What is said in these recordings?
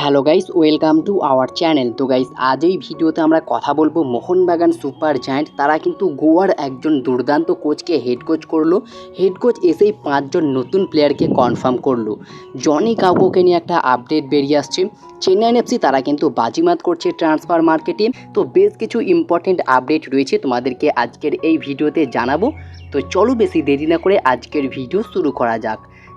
Hello guys, welcome to our channel. তো guys, আজ এই ভিডিওতে আমরা কথা বলব মোহনবাগান সুপার জায়ান্ট। তারা কিন্তু গোয়ার একজন দুর্দান্ত কোচকে হেড কোচ করল। হেড কোচ এসেই পাঁচজন নতুন প্লেয়ারকে কনফার্ম করল। জনি কাউকোকে নিয়ে একটা আপডেট বেরিয়ে আসছে। চেন্নাইন এফসি তারা কিন্তু বাজিমাত করছে ট্রান্সফার মার্কেটে তো বেশ কিছু ইম্পর্টেন্ট আপডেট রয়েছে তোমাদেরকে আজকের এই ভিডিওতে জানাব। তো চলো বেশি দেরি না করে আজকের ভিডিও শুরু করা যাক।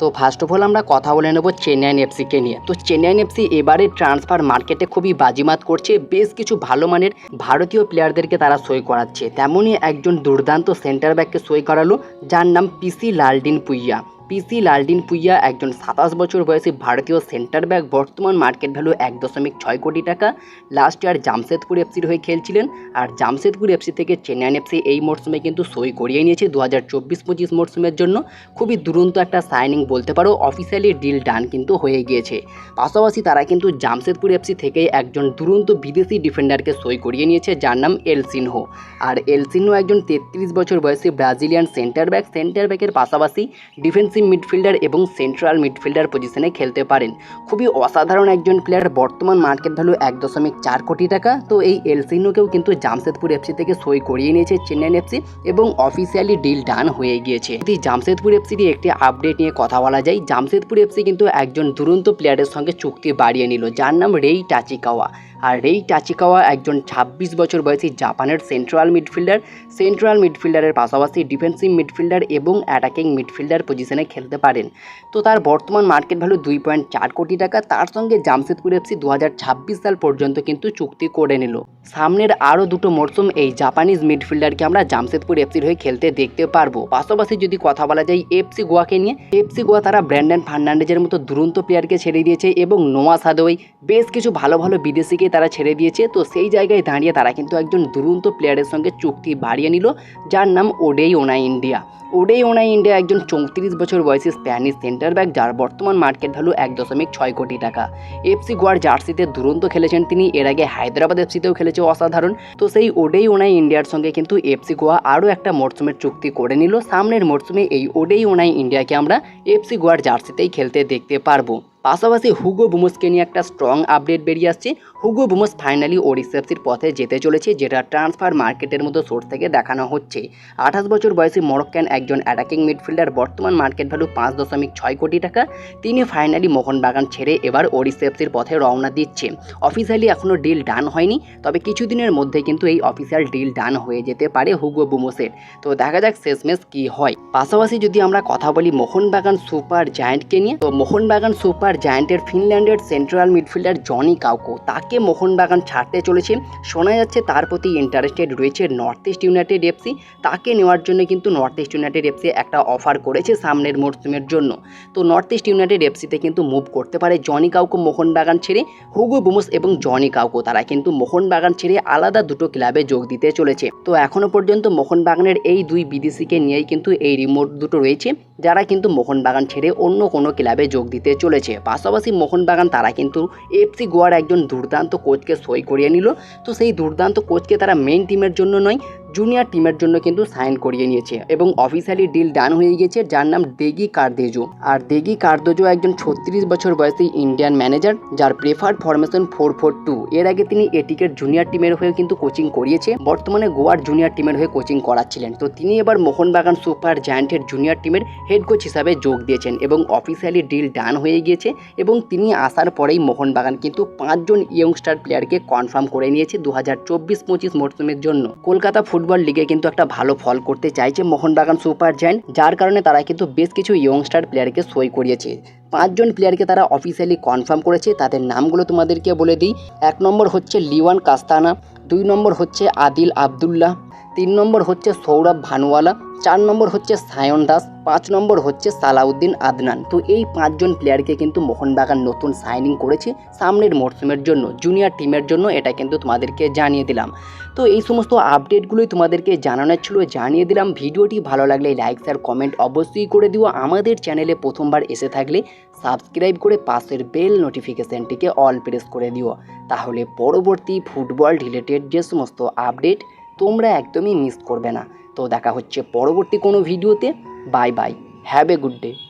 তো ফার্স্ট অফ অল আমরা কথা বলে নেব চেন্নাইন এফসিকে নিয়ে। তো চেন্নাইন এফসি এবারে ট্রান্সফার মার্কেটে খুবই বাজিমাত করছে, বেশ কিছু ভালো মানের ভারতীয় প্লেয়ারদেরকে তারা সই করাচ্ছে। তেমনই একজন দুর্দান্ত সেন্টার ব্যাককে সই করালো, যার নাম পিসি লালডিন পুইয়া পিসি লালডিন পুইয়া, একজন সাতাশ বছর বয়সী ভারতীয় সেন্টার ব্যাক বর্তমান মার্কেট ভ্যালু এক দশমিক ছয় কোটি টাকা। লাস্ট ইয়ার জামশেদপুর এফসির হয়ে খেলছিলেন আর জামশেদপুর এফসি থেকে চেন্নাইন এফসি এই মরশুমে কিন্তু সই করিয়ে নিয়েছে দু হাজার চব্বিশ পঁচিশ মরশুমের জন্য। খুবই দুরন্ত একটা সাইনিং বলতে পারো অফিসিয়ালি ডিল ডান কিন্তু হয়ে গিয়েছে। পাশাপাশি তারা কিন্তু জামশেদপুর এফসি থেকে একজন দুরন্ত বিদেশি ডিফেন্ডারকে সই করিয়ে নিয়েছে, যার নাম এল সিনহো। আর এল সিনহো একজন তেত্রিশ বছর বয়সী ব্রাজিলিয়ান সেন্টার ব্যাক সেন্টার ব্যাকের পাশাপাশি ডিফেন্সিভ মিডফিল্ডার এবং সেন্ট্রাল মিডফিল্ডার পজিশনে খেলতে পারেন। খুবই অসাধারণ একজন প্লেয়ার। বর্তমান মার্কেট ভ্যালু এক দশমিক চার কোটি টাকা। তো এই এল সিনহোকেও কিন্তু জামশেদপুর এফসি থেকে সই করিয়ে নিয়েছে চেন্নাইন এফসি এবং অফিসিয়ালি ডিল ডান হয়ে গিয়েছে। যদি জামশেদপুর এফসির একটি আপডেট নিয়ে কথা বলা যায়, জামশেদপুর এফসি কিন্তু একজন দুরন্ত প্লেয়ারের সঙ্গে চুক্তি বাড়িয়ে নিল, যার নাম রেই টাচিকাওয়া। আর রেই টাচিকাওয়া একজন ছাব্বিশ বছর বয়সী জাপানের সেন্ট্রাল মিডফিল্ডার সেন্ট্রাল মিডফিল্ডারের পাশাপাশি ডিফেন্সিভ মিডফিল্ডার এবং অ্যাটাকিং মিডফিল্ডার পজিশনে খেলতে পারেন। তো তার বর্তমান মার্কেট ভ্যালু দুই পয়েন্ট চার কোটি টাকা। তার সঙ্গে জামশেদপুর এফসি দু হাজার ছাব্বিশ সাল পর্যন্ত কিন্তু চুক্তি করে নিল। সামনের আরও দুটো মরশুম এই জাপানিজ মিডফিল্ডারকে আমরা জামশেদপুর এফসির হয়ে খেলতে দেখতে পারব। পাশাপাশি যদি কথা বলা যায় এফসি গোয়াকে নিয়ে এফসি গোয়া তারা ব্র্যান্ডন ফার্নান্ডেজের মতো দুরন্ত প্লেয়ারকে ছেড়ে দিয়েছে এবং নোয়া সাদোই বেশ কিছু ভালো ভালো বিদেশিকে তারা ছেড়ে দিয়েছে। তো সেই জায়গায় দাঁড়িয়ে তারা কিন্তু একজন দুরন্ত প্লেয়ারের সঙ্গে চুক্তি বাড়িয়ে নিল, যার নাম ওডেই ওনা ইন্ডিয়া ওডেই ইন্ডিয়া একজন চৌত্রিশ বছর বয়সী স্প্যানিশ সেন্টার ব্যাক যার বর্তমান মার্কেট ভ্যালু এক দশমিক ছয় কোটি টাকা। এফসি গোয়ার জার্সিতে দুরন্ত খেলেছেন তিনি, এর আগে হায়দ্রাবাদ এফসিতেও খেলেছে অসাধারণ। তো সেই ওডেই ওনাই ইন্ডিয়ার সঙ্গে কিন্তু এফসি গোয়া আরও একটা মরশুমের চুক্তি করে নিল। সামনের মরশুমে এই ওডেই ওনাই ইন্ডিয়াকে আমরা এফসি গোয়ার জার্সিতেই খেলতে দেখতে পারব। পাশাপাশি হুগো বুমসকে নিয়ে একটা স্ট্রং আপডেট বেরিয়ে আসছে। হুগো বুমস ফাইনালি ওডিসেফসির পথে যেতে চলেছে, যেটা ট্রান্সফার মার্কেটের মতো সোর্স থেকে দেখানো হচ্ছে। আঠাশ বছর বয়সী মরক্কান একজন অ্যাটাকিং মিডফিল্ডার বর্তমান মার্কেট ভ্যালু পাঁচ দশমিক ছয় কোটি টাকা। তিনি ফাইনালি মোহনবাগান ছেড়ে এবার ওডিসেফসির পথে রওনা দিচ্ছে। অফিসিয়ালি এখনও ডিল ডান হয়নি, তবে কিছুদিনের মধ্যে কিন্তু এই অফিসিয়াল ডিল ডান হয়ে যেতে পারে হুগো বুমোসের তো দেখা যাক শেষমেশ কী হয়। পাশাপাশি যদি আমরা কথা বলি মোহনবাগান সুপার জায়ান্টকে নিয়ে, তো মোহনবাগান সুপার সুপার জায়ান্টের ফিনল্যান্ডের সেন্ট্রাল মিডফিল্ডার জনি কাউকো তাকে মোহনবাগান ছাড়তে চলেছে। শোনা যাচ্ছে তার প্রতি ইন্টারেস্টেড রয়েছে নর্থ ইস্ট ইউনাইটেড এফসি তাকে নেওয়ার জন্য কিন্তু নর্থ ইস্ট ইউনাইটেড এফসি একটা অফার করেছে সামনের মরশুমের জন্য। তো নর্থ ইস্ট ইউনাইটেড এফসিতে কিন্তু মুভ করতে পারে জনি কাউকো মোহনবাগান ছেড়ে হুগো বুমস এবং জনি কাউকো। তারা কিন্তু মোহনবাগান ছেড়ে আলাদা দুটো ক্লাবে যোগ দিতে চলেছে। তো এখনও পর্যন্ত মোহনবাগানের এই দুই বিদেশিকে নিয়েই কিন্তু এই রিমোট দুটো রয়েছে, যারা কিন্তু মোহনবাগান ছেড়ে অন্য কোনো ক্লাবে যোগ দিতে চলেছে। পাশাপাশি মোহনবাগান তারা কিন্তু এফসি গোয়ার একজন দুর্দান্ত কোচকে সই করিয়ে নিল। তো সেই দুর্দান্ত কোচকে তারা মেন টিমের জন্য নয় জুনিয়র টিমের জন্য কিন্তু সাইন করিয়ে নিয়েছে এবং অফিসিয়ালি ডিল ডান হয়ে গেছে যার নাম দেগি কার্দেজো। আর দেগি কার্দেজো একজন ছত্রিশ বছর বয়সী ইন্ডিয়ান ম্যানেজার যার preferred formation four four two এর আগে তিনি এটিকের জুনিয়র টিমের হয়ে কিন্তু কোচিং করিয়েছে, বর্তমানে গোয়ার জুনিয়র টিমের হয়ে কোচিং করাচ্ছিলেন। তো তিনি এবার মোহনবাগান সুপার জায়ান্টের জুনিয়র টিমের হেড কোচ হিসাবে যোগ দিয়েছেন এবং অফিসিয়ালি ডিল ডান হয়ে গিয়েছে এবং তিনি আসার পরেই মোহনবাগান কিন্তু পাঁচজন ইয়ংস্টার প্লেয়ারকে কনফার্ম করে নিয়েছে দু হাজার চব্বিশ পঁচিশ মরশুমের জন্য। কলকাতা ফুটবল লিগে কিন্তু একটা ভালো ফল করতে চাইছে মোহনবাগান সুপার জায়েন্ট, যার কারণে তারা কিন্তু বেশ কিছু ইয়ংস্টার প্লেয়ারকে সই করিয়েছে। পাঁচজন প্লেয়ারকে তারা অফিসিয়ালি কনফার্ম করেছে, তাদের নামগুলো তোমাদেরকে বলে দিই। এক নম্বর হচ্ছে লিওয়ান কাস্তানা, দুই নম্বর হচ্ছে আদিল আবদুল্লাহ, তিন নম্বর হচ্ছে সৌরভ ভানুওয়ালা চার নম্বর হচ্ছে সায়ন দাস, পাঁচ নম্বর হচ্ছে সালাউদ্দিন আদনান। তো এই পাঁচজন প্লেয়ারকে কিন্তু মোহনবাগান নতুন সাইনিং করেছে সামনের মরশুমের জন্য জুনিয়র টিমের জন্য, এটা কিন্তু তোমাদেরকে জানিয়ে দিলাম। তো এই সমস্ত আপডেটগুলোই তোমাদেরকে জানানোর ছিল, জানিয়ে দিলাম। ভিডিওটি ভালো লাগলে লাইক শেয়ার কমেন্ট অবশ্যই করে দিও। আমাদের চ্যানেলে প্রথমবার এসে থাকলে সাবস্ক্রাইব করে পাশের বেল নোটিফিকেশানটিকে অল প্রেস করে দিও। তাহলে পরবর্তী ফুটবল রিলেটেড যে সমস্ত আপডেট তোমরা একদমই মিস করবে না। তো দেখা হচ্ছে পরবর্তী কোনো ভিডিওতে। Bye bye. Have a good day.